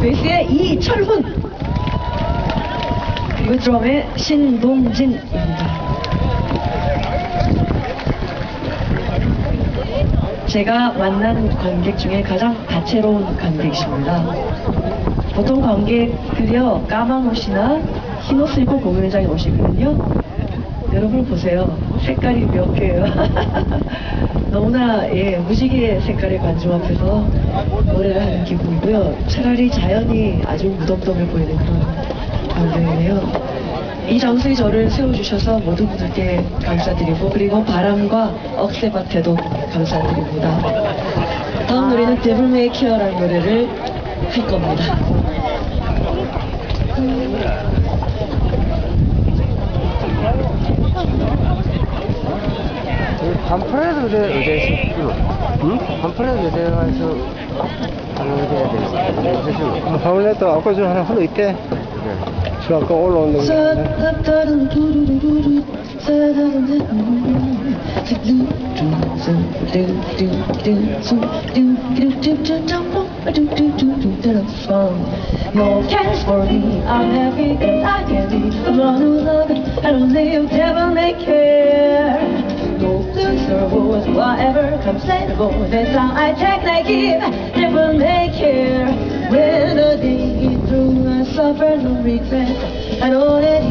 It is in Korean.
베이스의 이철훈 그리고 드럼의 신동진입니다. 제가 만난 관객 중에 가장 다채로운 관객이십니다. 보통 관객들이요 까만 옷이나 흰 옷을 입고 공연장에 오시거든요. 여러분 보세요. 색깔이 몇 개예요. 너무나 예, 무지개 색깔의 관중 앞에서 노래를 하는 기분이고요. 차라리 자연이 아주 무덤덤해 보이는 그런 감정이네요. 이 장소에 저를 세워주셔서 모든 분들께 감사드리고 그리고 바람과 억새밭에도 감사드립니다. 다음 노래는 데블 메이키어라는 노래를 할 겁니다. 반팔에도 의대, 의대에서 주로. 응? 반팔에도 의대에서 되겠어. 해주고. 하울레도 아까 전 하나 흘러 있대. 저 아까 올라온 거. No cares for me, I'm happy cause I can be the don't live, devil may care. No loser was whatever comes later. That's how I take, I give, devil may care. When the day is through, I suffer no regret. I know that